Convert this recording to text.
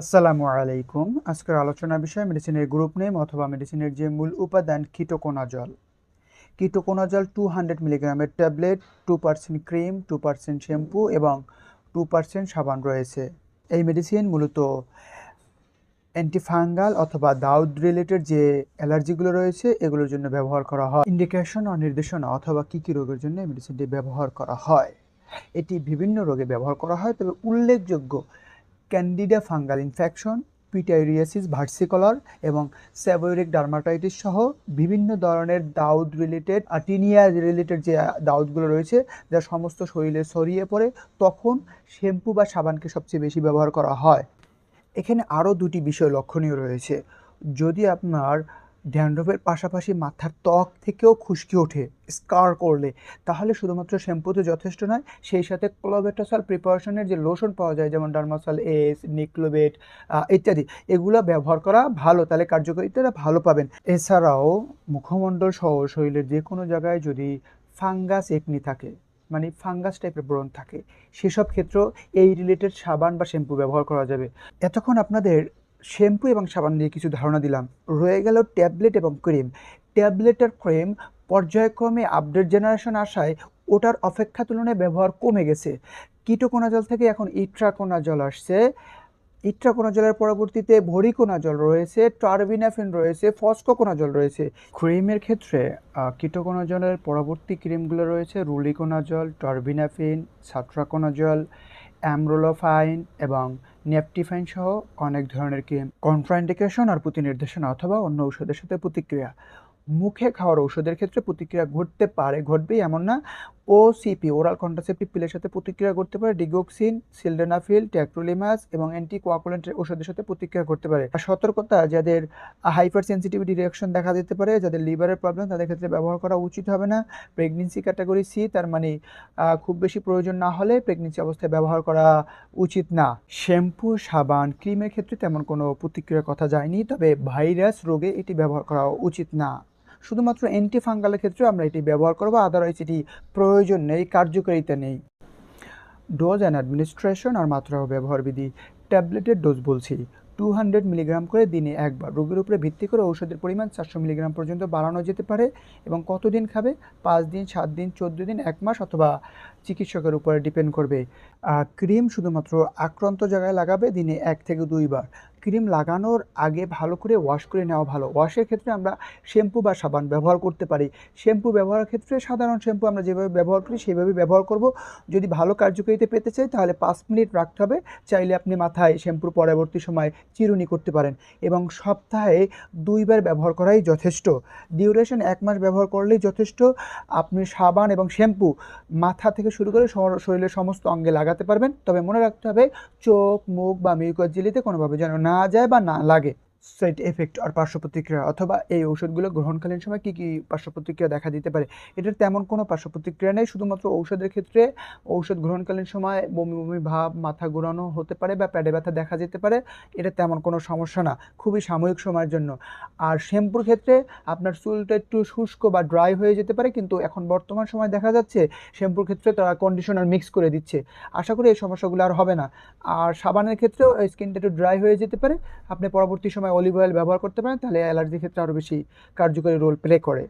আসসালামু আলাইকুম। আজকের আলোচনার বিষয় মেডিসিনের গ্রুপ নেম অথবা মেডিসিনের যে মূল উপাদান ketoconazole. Ketoconazole two hundred মিলিগ্রামের tablet two percent cream two percent shampoo এবং টু পার্সেন্ট সাবান রয়েছে। এই মেডিসিন মূলত অ্যান্টিফাঙ্গাল অথবা দাউদ রিলেটেড যে অ্যালার্জিগুলো রয়েছে, এগুলোর জন্য ব্যবহার করা হয়। ইন্ডিকেশন ও নির্দেশনা অথবা কী কী রোগের জন্য মেডিসিনটি ব্যবহার করা হয়। এটি বিভিন্ন রোগে ব্যবহার করা হয়, তবে উল্লেখযোগ্য candida fungal infection pityriasis versicolor এবং সেবোরিক ডার্মাটাইটিস সহ বিভিন্ন ধরনের দাউদ রিলেটেড আটিনিয়া রিলেটেড যে দাউদগুলো রয়েছে, যা সমস্ত শরীরে ছড়িয়ে পড়ে, তখন শ্যাম্পু বা সাবানকে সবচেয়ে বেশি ব্যবহার করা হয়। এখানে আরও দুটি বিষয় লক্ষণীয় রয়েছে। যদি আপনার ড্যান্ড্রফের পাশাপাশি মাথার ত্বক থেকেও খুশকি ওঠে, স্কার করলে। তাহলে শুধুমাত্র শ্যাম্পুতে যথেষ্ট নয়, সেই সাথে ক্লোবেটাসল প্রিপারেশনের যে লোশন পাওয়া যায়, যেমন ডার্মাসল এস নিক্লোবেট ইত্যাদি, এগুলো ব্যবহার করা ভালো। তাহলে কার্যকারিতাটা ভালো পাবেন। এছাড়াও মুখমণ্ডল সহ শরীরের যে কোনো জায়গায় যদি ফাঙ্গাস একনি থাকে মানে ফাঙ্গাস টাইপের ব্রণ থাকে, সেসব ক্ষেত্রেও এই রিলেটেড সাবান বা শ্যাম্পু ব্যবহার করা যাবে। এতক্ষণ আপনাদের শ্যাম্পু এবং সাবান নিয়ে কিছু ধারণা দিলাম। রয়ে গেল ট্যাবলেট এবং ক্রিম। ট্যাবলেট আর ক্রিম পর্যায়ক্রমে আপডেট জেনারেশন আসায় ওটার অপেক্ষা তুলনায় ব্যবহার কমে গেছে। কিটোকোনাজল থেকে এখন ইট্রাকোনাজল আসছে। ইট্রাকোনাজলের পরবর্তীতে ভরিকোনাজল রয়েছে, টার্বিনাফিন রয়েছে, ফসকোকোনাজল রয়েছে। ক্রিমের ক্ষেত্রে কিটোকোনাজলের পরবর্তী ক্রিমগুলো রয়েছে রুলিকোনা রুলিকোনাজল, টার্বিনাফিন, সাট্রাকোনাজল অ্যামরোলোফাইন এবং নেপটিফাইন সহ অনেক ধরনের ক্রিম কন্ট্রাইন্ডিকেশন আর প্রতি নির্দেশনা অথবা অন্য ঔষধের সাথে প্রতিক্রিয়া। মুখে খাওয়ার ঔষধের ক্ষেত্রে প্রতিক্রিয়া ঘটতে পারে, ঘটবেই এমন না। ও সিপি ওরাল কন্ট্রাসেপটিভ পিলের সাথে প্রতিক্রিয়া করতে পারে ডিগোক্সিন সিলডেনাফিল ট্যাক্রোলিমাস এবং অ্যান্টি কোয়াকুলেন্টের ওষুধের সাথে প্রতিক্রিয়া করতে পারে। আর সতর্কতা, যাদের হাইপার সেন্সিটিভিটি রিয়াকশন দেখা দিতে পারে, যাদের লিভারের প্রবলেম তাদের ক্ষেত্রে ব্যবহার করা উচিত হবে না। প্রেগনেন্সি ক্যাটাগরি সি তার মানে খুব বেশি প্রয়োজন না হলে প্রেগনেন্সি অবস্থায় ব্যবহার করা উচিত না। শ্যাম্পু, সাবান, ক্রিমের ক্ষেত্রে তেমন কোনো প্রতিক্রিয়ার কথা যায়নি, তবে ভাইরাস রোগে এটি ব্যবহার করা উচিত না। শুধুমাত্র অ্যান্টিফাঙ্গালের ক্ষেত্রে আমরা এটি ব্যবহার করব আদারওয়াইজ এটি প্রয়োজন নেই, কার্যকারিতা নেই। ডোজ অ্যান্ড অ্যাডমিনিস্ট্রেশন আর মাত্রা ও ব্যবহার বিধি। ট্যাবলেটের ডোজ বলছি টু হান্ড্রেড মিলিগ্রাম করে দিনে একবার। রোগীর উপরে ভিত্তি করে ঔষধের পরিমাণ চারশো মিলিগ্রাম পর্যন্ত বাড়ানো যেতে পারে এবং কতদিন খাবে? পাঁচ দিন, সাত দিন, চোদ্দ দিন, এক মাস অথবা চিকিৎসকের উপরে ডিপেন্ড করবে। ক্রিম শুধুমাত্র আক্রান্ত জায়গায় লাগাবে দিনে এক থেকে দুইবার। ক্রিম লাগানোর আগে ভালো করে ওয়াশ করে নেওয়া ভালো। ওয়াশের ক্ষেত্রে আমরা শ্যাম্পু বা সাবান ব্যবহার করতে পারি। শ্যাম্পু ব্যবহারের ক্ষেত্রে সাধারণ শ্যাম্পু আমরা যেভাবে ব্যবহার করি সেইভাবে ব্যবহার করব। যদি ভালো কার্যকারিতা পেতে চাই, তাহলে পাঁচ মিনিট রাখতে হবে। চাইলে আপনি মাথায় শ্যাম্পুর পরবর্তী সময় চিরুনি করতে পারেন। এবং সপ্তাহে দুইবার ব্যবহার করাই যথেষ্ট। ডিউরেশন এক মাস ব্যবহার করলেই যথেষ্ট। আপনি সাবান এবং শ্যাম্পু মাথা থেকে শুরু করে শরীরের সমস্ত অঙ্গে লাগাতে পারবেন। তবে মনে রাখতে হবে, চোখ, মুখ বা মিউকাস জেলিতে কোনোভাবে যেন না যায় বা না লাগে। সাইড এফেক্ট আর পার্শ্ব প্রতিক্রিয়া অথবা এই ওষুধগুলো গ্রহণকালীন সময় কী কী পার্শ্ব প্রতিক্রিয়া দেখা দিতে পারে? এটার তেমন কোনো পার্শ্ব প্রতিক্রিয়া নেই, শুধুমাত্র ঔষধের ক্ষেত্রে ঔষধ গ্রহণকালীন সময় বমি বমি, ভাব, মাথা ঘোরানো হতে পারে বা প্যাডে ব্যথা দেখা যেতে পারে, এটা তেমন কোনো সমস্যা না, খুবই সাময়িক সময়ের জন্য। আর শ্যাম্পুর ক্ষেত্রে আপনার চুলটা একটু শুষ্ক বা ড্রাই হয়ে যেতে পারে, কিন্তু এখন বর্তমান সময় দেখা যাচ্ছে শ্যাম্পুর ক্ষেত্রে তারা কন্ডিশনার মিক্স করে দিচ্ছে। আশা করি এই সমস্যাগুলো আর হবে না। আর সাবানের ক্ষেত্রেও স্কিনটা একটু ড্রাই হয়ে যেতে পারে, আপনি পরবর্তী সময় অলিভ অয়েল ব্যবহার করতে পারেন, তাহলে অ্যালার্জির ক্ষেত্রে আরও বেশি কার্যকরী রোল প্লে করে।